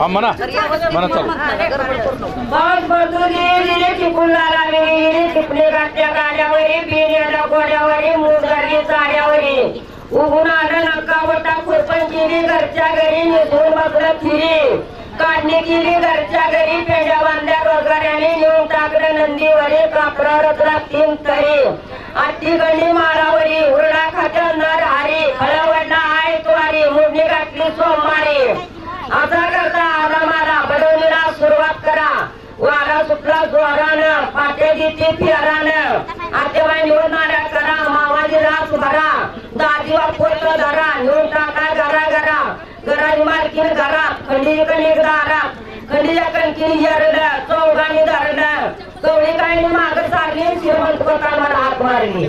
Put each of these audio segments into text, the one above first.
हा म्हणा. म्हणा चालू. गाड्यावरी बिर्याला गोड्यावरी चाड्यावरी उगून आलं खुरपण केली घरच्या घरी निघून फिरी काढणी केली घरच्या घरी बांधल्या रोजगाऱ्याने नेऊन टाकलं नंदीवरी कापरा रचला तीन तरी. आत्ती गणी मारावरी उरडा खात्या नर हारी खळवडला आहे तुवारी मुडणी घातली सोमवारी. असा करता आला मारा बडवणीला सुरुवात करा. वारा सुटला जोरानं पाट्या देते फिरानं आतेबाई निवडणाऱ्या करा मामाजी रास भरा. दाजीवा पोत धरा निवडून टाका घरा घरा. घराची मालकीन घरात खंडी कणिक दारात खंडीच्या कणकीन येरड चौघानी धरड कवळी काही माग सारली श्रीमंत मला हात मारली.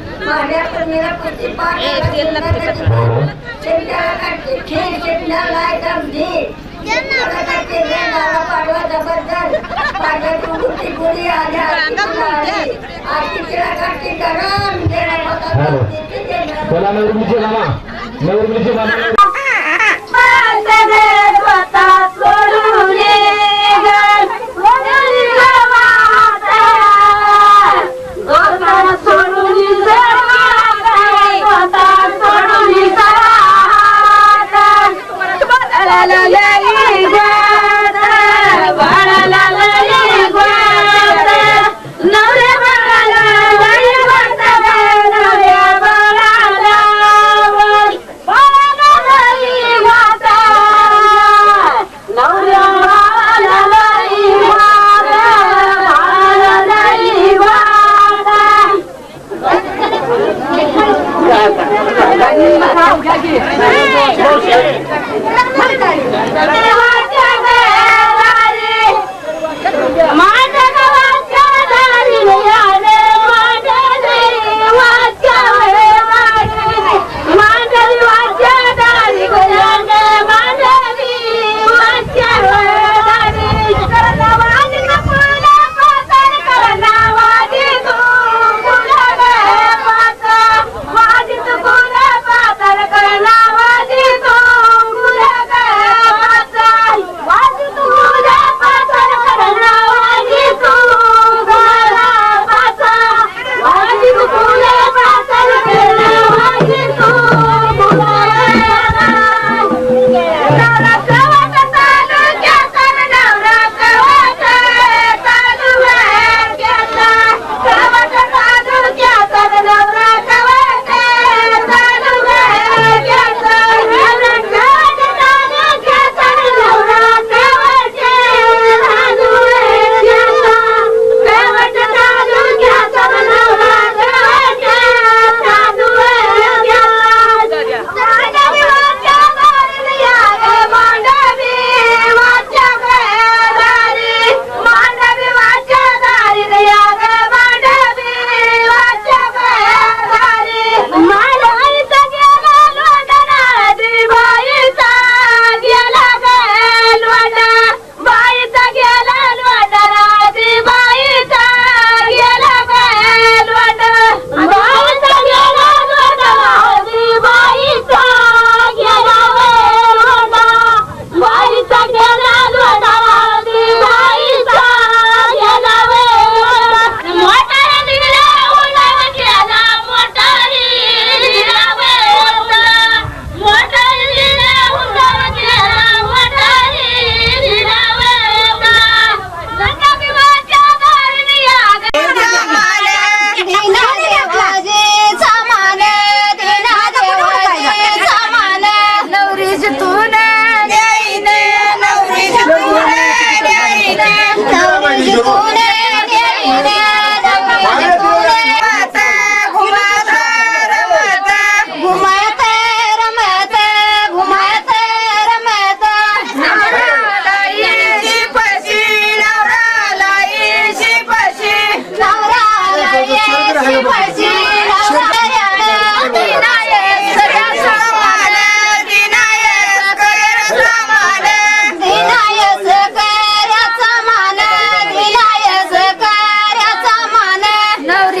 बोला नवरमुलीचे मामा. नवरमुलीचे मामा.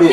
り。